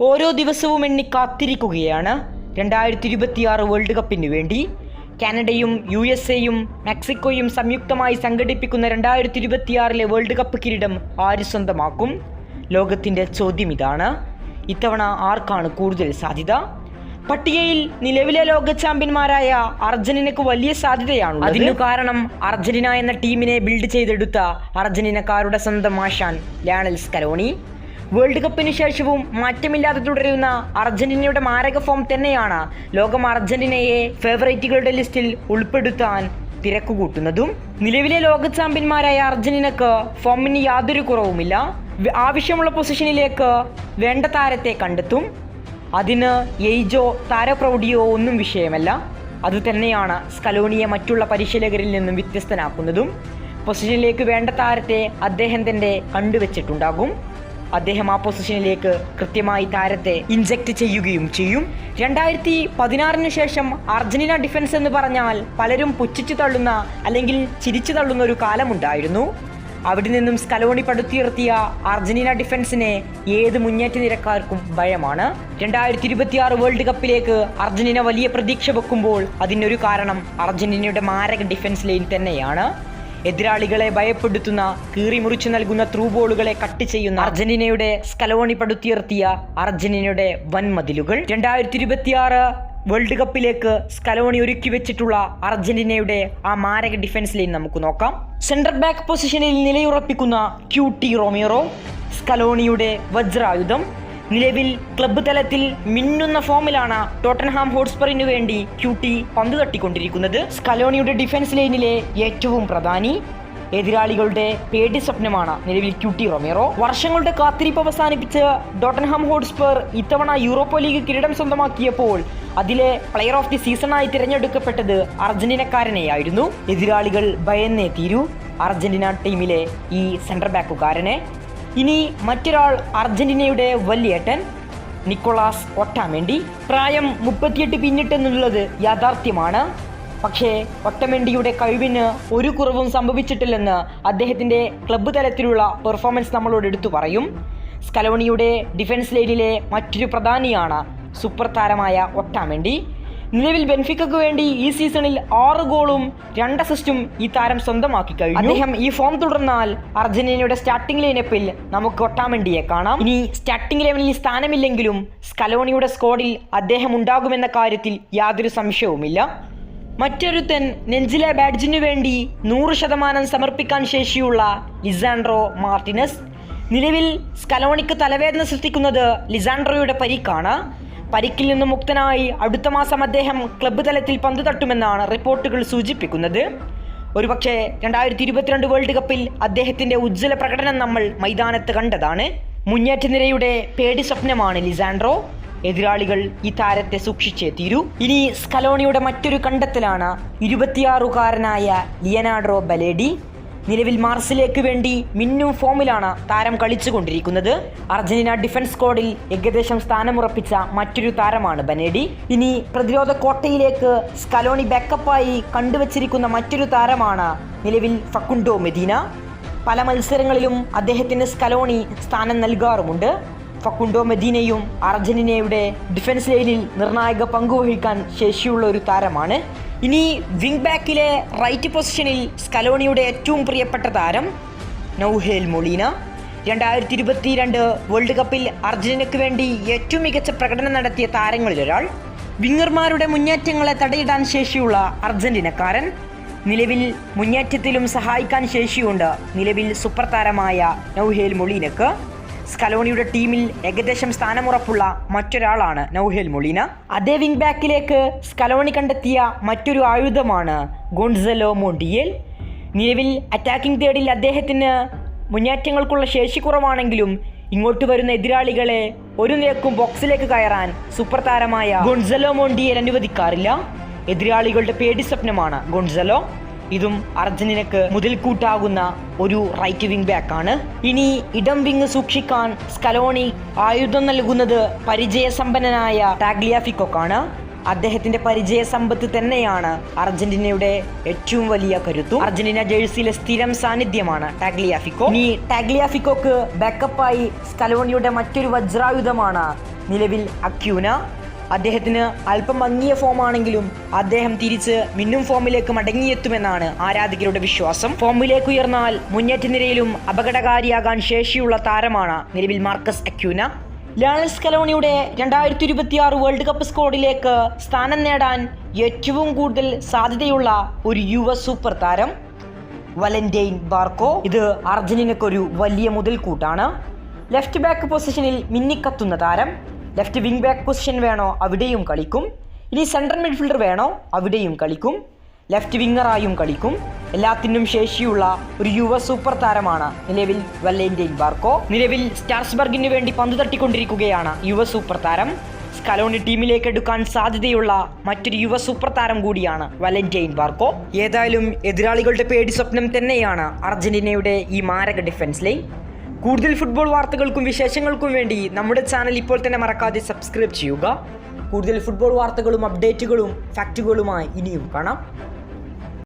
ഓരോ ദിവസവും എണ്ണി കാത്തിരിക്കുകയാണ്. രണ്ടായിരത്തി ഇരുപത്തിയാറ് വേൾഡ് കപ്പിന് വേണ്ടി കാനഡയും യു എസ് എയും മെക്സിക്കോയും സംയുക്തമായി സംഘടിപ്പിക്കുന്ന രണ്ടായിരത്തി ഇരുപത്തിയാറിലെ വേൾഡ് കപ്പ് കിരീടം ആര് സ്വന്തമാക്കും? ലോകത്തിന്റെ ചോദ്യം ഇതാണ്. ഇത്തവണ ആർക്കാണ് കൂടുതൽ സാധ്യത? പട്ടികയിൽ നിലവിലെ ലോക ചാമ്പ്യന്മാരായ അർജന്റീനക്ക് വലിയ സാധ്യതയാണ് അതിനു കാരണം അർജന്റീന എന്ന ടീമിനെ ബിൽഡ് ചെയ്തെടുത്ത അർജന്റീനക്കാരുടെ സ്വന്തം ആശാൻ ലാണൽ സ്കലോണി. വേൾഡ് കപ്പിന് ശേഷവും മാറ്റമില്ലാതെ തുടരുന്ന അർജന്റീനയുടെ മാരക ഫോം തന്നെയാണ് ലോകം അർജന്റീനയെ ഫേവറേറ്റുകളുടെ ലിസ്റ്റിൽ ഉൾപ്പെടുത്താൻ തിരക്കുകൂട്ടുന്നതും. നിലവിലെ ലോക ചാമ്പ്യന്മാരായ അർജന്റീനക്ക് ഫോമിന് യാതൊരു കുറവുമില്ല. ആവശ്യമുള്ള പൊസിഷനിലേക്ക് വേണ്ട താരത്തെ കണ്ടെത്തും. അതിന് എയ്ജോ താരപ്രൗഢിയോ ഒന്നും വിഷയമല്ല. അതുതന്നെയാണ് സ്കലോണിയെ മറ്റുള്ള പരിശീലകരിൽ നിന്നും വ്യത്യസ്തനാക്കുന്നതും. പൊസിഷനിലേക്ക് വേണ്ട താരത്തെ അദ്ദേഹം തന്നെ കണ്ടുവച്ചിട്ടുണ്ടാകും. അദ്ദേഹം ആ പൊസിഷനിലേക്ക് കൃത്യമായി താരത്തെ ഇൻജക്ട് ചെയ്യുകയും ചെയ്യും. രണ്ടായിരത്തി പതിനാറിന് ശേഷം അർജന്റീന ഡിഫൻസ് എന്ന് പറഞ്ഞാൽ പലരും പുച്ഛിച്ചു തള്ളുന്ന അല്ലെങ്കിൽ ചിരിച്ചു തള്ളുന്ന ഒരു കാലമുണ്ടായിരുന്നു. അവിടെ നിന്നും സ്കലോണി പടുത്തുയർത്തിയ അർജന്റീന ഡിഫൻസിനെ ഏത് മുന്നേറ്റ നിരക്കാർക്കും ഭയമാണ്. രണ്ടായിരത്തി ഇരുപത്തിയാറ് വേൾഡ് കപ്പിലേക്ക് അർജന്റീന വലിയ പ്രതീക്ഷ വെക്കുമ്പോൾ അതിനൊരു കാരണം അർജന്റീനയുടെ മാരക ഡിഫൻസ് ലൈൻ തന്നെയാണ്. എതിരാളികളെ ഭയപ്പെടുത്തുന്ന കീറി മുറിച്ചു നൽകുന്ന ത്രൂ ബോളുകളെ കട്ട് ചെയ്യുന്ന അർജന്റീനയുടെ സ്കലോണി പടുത്തുയർത്തിയ അർജന്റീനയുടെ വൻമതിലുകൾ. രണ്ടായിരത്തി ഇരുപത്തിയാറ് വേൾഡ് കപ്പിലേക്ക് സ്കലോണി ഒരുക്കി വെച്ചിട്ടുള്ള അർജന്റീനയുടെ ആ മാരക ഡിഫൻസ് ലൈൻ നമുക്ക് നോക്കാം. സെൻട്രൽ ബാക്ക് പൊസിഷനിൽ നിലയുറപ്പിക്കുന്ന ക്യൂ ടി റോമിയറോ സ്കലോണിയുടെ വജ്രായുധം. നിലവിൽ ക്ലബ്ബ് തലത്തിൽ മിന്നുന്ന ഫോമിലാണ് ടോട്ടൻഹാം ഹോട്ട്സ്പറിനു വേണ്ടി ക്യൂട്ടി പന്ത് തട്ടിക്കൊണ്ടിരിക്കുന്നത്. സ്കലോണിയുടെ ഡിഫൻസ് ലൈനിലെ ഏറ്റവും പ്രധാനി എതിരാളികളുടെ പേടി സ്വപ്നമാണ് നിലവിൽ ക്യൂട്ടി റൊമേറോ. വർഷങ്ങളുടെ കാത്തിരിപ്പ് അവസാനിപ്പിച്ച് ഡോട്ടൻഹാം ഹോട്ട്സ്പർ ഇത്തവണ യൂറോപ്പ ലീഗ് കിരീടം സ്വന്തമാക്കിയപ്പോൾ അതിലെ പ്ലെയർ ഓഫ് ദി സീസണായി തിരഞ്ഞെടുക്കപ്പെട്ടത് അർജന്റീനക്കാരനെയായിരുന്നു. എതിരാളികൾ ഭയന്നേ തീരൂ. അർജന്റീന ടീമിലെ ഈ സെന്റർ ബാക്കുകാരനെ ഇനി മറ്റൊരാൾ അർജന്റീനയുടെ വലിയേട്ടൻ നിക്കോളാസ് ഒട്ടാമേണ്ടി. പ്രായം മുപ്പത്തിയെട്ട് പിന്നിട്ടെന്നുള്ളത് യാഥാർത്ഥ്യമാണ്. പക്ഷേ ഒട്ടമെണ്ടിയുടെ കഴിവിന് ഒരു കുറവും സംഭവിച്ചിട്ടില്ലെന്ന് അദ്ദേഹത്തിന്റെ ക്ലബ്ബ് തലത്തിലുള്ള പെർഫോമൻസ് നമ്മളോട് എടുത്തു പറയും. സ്കലോണിയുടെ ഡിഫൻസ് ലൈനിലെ മറ്റൊരു പ്രധാനിയാണ് സൂപ്പർ താരമായ ഒട്ടാമെണ്ടി. നിലവിൽ ബെൻഫിക്കക്ക് വേണ്ടി ഈ സീസണിൽ ആറ് ഗോളും രണ്ട് അസിസ്റ്റും ഈ താരം സ്വന്തമാക്കി കഴിഞ്ഞു. അദ്ദേഹം ഈ ഫോം തുടർന്നാൽ അർജന്റീനയുടെ സ്റ്റാർട്ടിംഗ് ലൈനപ്പിൽ നമുക്ക് ഒട്ടാമണ്ടിയെ കാണാം. ഇനി സ്റ്റാർട്ടിംഗ് ലെവലിൽ സ്ഥാനമില്ലെങ്കിലും സ്കലോണിയുടെ സ്ക്വാഡിൽ അദ്ദേഹം ഉണ്ടാകുമെന്ന കാര്യത്തിൽ യാതൊരു സംശയവുമില്ല. മറ്റൊരുത്തൻ നെഞ്ചിലെ ബാഡ്ജിനു വേണ്ടി നൂറ് ശതമാനം സമർപ്പിക്കാൻ ശേഷിയുള്ള ലിസാൻഡ്രോ മാർട്ടിനസ്. നിലവിൽ സ്കലോണിക്ക് തലവേദന സൃഷ്ടിക്കുന്നത് ലിസാൻഡ്രോയുടെ പരിക്കാണ്. പരിക്കിൽ നിന്ന് മുക്തനായി അടുത്ത മാസം അദ്ദേഹം ക്ലബ്ബ് തലത്തിൽ പന്ത് തട്ടുമെന്നാണ് റിപ്പോർട്ടുകൾ സൂചിപ്പിക്കുന്നത്. ഒരുപക്ഷെ രണ്ടായിരത്തി ഇരുപത്തിരണ്ട് വേൾഡ് കപ്പിൽ അദ്ദേഹത്തിന്റെ ഉജ്ജ്വല പ്രകടനം നമ്മൾ മൈതാനത്ത് കണ്ടതാണ്. മുന്നേറ്റ നിരയുടെ പേടി സ്വപ്നമാണ് ലിസാൻഡ്രോ. എതിരാളികൾ ഈ താരത്തെ സൂക്ഷിച്ചേ തീരൂ. ഇനി സ്കലോണിയുടെ മറ്റൊരു കണ്ടെത്തലാണ് ഇരുപത്തിയാറുകാരനായ ലിയനാഡ്രോ ബലേഡി. നിലവിൽ മാർസിലേക്ക് വേണ്ടി മിന്നും ഫോമിലാണ് താരം കളിച്ചുകൊണ്ടിരിക്കുന്നത്. അർജന്റീന ഡിഫൻസ് സ്ക്വാഡിൽ ഏകദേശം സ്ഥാനമുറപ്പിച്ച മറ്റൊരു താരമാണ് ബനേഡി. ഇനി പ്രതിരോധ കോട്ടയിലേക്ക് സ്കലോണി ബാക്കപ്പായി കണ്ടുവച്ചിരിക്കുന്ന മറ്റൊരു താരമാണ് നിലവിൽ ഫക്കുണ്ടോ മെദീന. പല മത്സരങ്ങളിലും അദ്ദേഹത്തിന് സ്കലോണി സ്ഥാനം നൽകാറുമുണ്ട്. ഫക്കുണ്ടോ മെദീനയും അർജന്റീനയുടെ ഡിഫൻസ് ലൈനിൽ നിർണായക പങ്കുവഹിക്കാൻ ശേഷിയുള്ള ഒരു താരമാണ്. ഇനി വിങ് ബാക്കിലെ റൈറ്റ് പൊസിഷനിൽ സ്കലോണിയുടെ ഏറ്റവും പ്രിയപ്പെട്ട താരം നൗഹേൽ മൊളീന. രണ്ടായിരത്തി ഇരുപത്തിരണ്ട് വേൾഡ് കപ്പിൽ അർജന്റീനയ്ക്ക് വേണ്ടി ഏറ്റവും മികച്ച പ്രകടനം നടത്തിയ താരങ്ങളിലൊരാൾ വിങ്ങർമാരുടെ മുന്നേറ്റങ്ങളെ തടയിടാൻ ശേഷിയുള്ള അർജന്റീനക്കാരൻ. നിലവിൽ മുന്നേറ്റത്തിലും സഹായിക്കാൻ ശേഷിയുണ്ട് നിലവിൽ സൂപ്പർ താരമായ നൗഹേൽ മൊളീനക്ക് സ്കലോണിയുടെ ടീമിൽ ഏകദേശം സ്ഥാനമുറപ്പുള്ള മറ്റൊരാളാണ് നൗഹേൽ മൊളീന. അതേ വിംഗ് ബാക്കിലേക്ക് സ്കലോണി കണ്ടെത്തിയ മറ്റൊരു ആയുധമാണ് ഗോൺസലോ മോണ്ടിയേൽ. നിലവിൽ അറ്റാക്കിംഗ് തേർഡിൽ അദ്ദേഹത്തിന് മുന്നേറ്റങ്ങൾക്കുള്ള ശേഷി കുറവാണെങ്കിലും ഇങ്ങോട്ട് വരുന്ന എതിരാളികളെ ഒരു നിരക്കും ബോക്സിലേക്ക് കയറാൻ സൂപ്പർ താരമായ ഗോൺസലോ മോണ്ടിയൽ അനുവദിക്കാറില്ല. എതിരാളികളുടെ പേടി സ്വപ്നമാണ് ഗോൺസലോ. ഇതും അർജന്റീനക്ക് മുതൽക്കൂട്ടാകുന്ന ഒരു റൈറ്റ് വിങ് ആണ്. ഇനി ഇടം വിങ് സൂക്ഷിക്കാൻ സ്കലോണി ആയുധം നൽകുന്നത് പരിചയസമ്പന്നനായ ടാഗ്ലിയാഫിക്കോക്കാണ് അദ്ദേഹത്തിന്റെ പരിചയ സമ്പത്ത് തന്നെയാണ് അർജന്റീനയുടെ ഏറ്റവും വലിയ കരുത്തു. അർജന്റീന ജേഴ്സിയിലെ സ്ഥിരം സാന്നിധ്യമാണ് ടാഗ്ലിയാഫിക്കോ ഇനി ടാഗ്ലിയാഫിക്കോക്ക് ബാക്കപ്പായി സ്കലോണിയുടെ മറ്റൊരു വജ്രായുധമാണ് നിലവിൽ അക്യൂന. അദ്ദേഹത്തിന് അല്പം മങ്ങിയ ഫോമാണെങ്കിലും അദ്ദേഹം തിരിച്ച് മിന്നും ഫോമിലേക്ക് മടങ്ങിയെത്തുമെന്നാണ് ആരാധകരുടെ വിശ്വാസം. ഫോമിലേക്ക് ഉയർന്നാൽ മുന്നേറ്റ നിരയിലും അപകടകാരിയാകാൻ ശേഷിയുള്ള താരമാണ് നിലവിൽ മാർക്കസ് അക്യൂന. ലാനസ് കലോണിയുടെ രണ്ടായിരത്തി ഇരുപത്തിയാറ് വേൾഡ് കപ്പ് സ്ക്വാഡിലേക്ക് സ്ഥാനം നേടാൻ ഏറ്റവും കൂടുതൽ സാധ്യതയുള്ള ഒരു യുവ സൂപ്പർ താരം വലന്റൈൻ ബാർക്കോ. ഇത് അർജന്റീനക്കൊരു വലിയ മുതൽക്കൂട്ടാണ്. ലെഫ്റ്റ് ബാക്ക് പൊസിഷനിൽ മിന്നിക്കത്തുന്ന താരം ലെഫ്റ്റ് വിങ് ബാക്ക് പൊസിഷൻ വേണോ? അവിടെയും കളിക്കും. ഇനി സെൻട്രൽ മിഡ്ഫീൽഡർ വേണോ? അവിടെയും കളിക്കും. ലെഫ്റ്റ് വിങ്ങറായും കളിക്കും. എല്ലാത്തിനും ശേഷിയുള്ള ഒരു യുവ സൂപ്പർ താരമാണ് നിലവിൽ വല്ലേന്റെയും ബാർക്കോ. നിലവിൽ സ്റ്റാർസ്ബർഗിന് വേണ്ടി പന്ത് തട്ടിക്കൊണ്ടിരിക്കുകയാണ് യുവ സൂപ്പർ താരം. സ്കലോണി ടീമിലേക്ക് എടുക്കാൻ സാധ്യതയുള്ള മറ്റൊരു യുവ സൂപ്പർ താരം കൂടിയാണ് വലന്റൈൻ ബാർക്കോ. ഏതായാലും എതിരാളികളുടെ പേടി സ്വപ്നം തന്നെയാണ് അർജന്റീനയുടെ ഈ മാരക ഡിഫൻസ് ലൈൻ കൂടുതൽ ഫുട്ബോൾ വാർത്തകൾക്കും വിശേഷങ്ങൾക്കും വേണ്ടി നമ്മുടെ ചാനൽ ഇപ്പോൾ തന്നെ മറക്കാതെ സബ്സ്ക്രൈബ് ചെയ്യുക. കൂടുതൽ ഫുട്ബോൾ വാർത്തകളും അപ്ഡേറ്റുകളും ഫാക്റ്റുകളുമായി ഇനിയും കാണാം.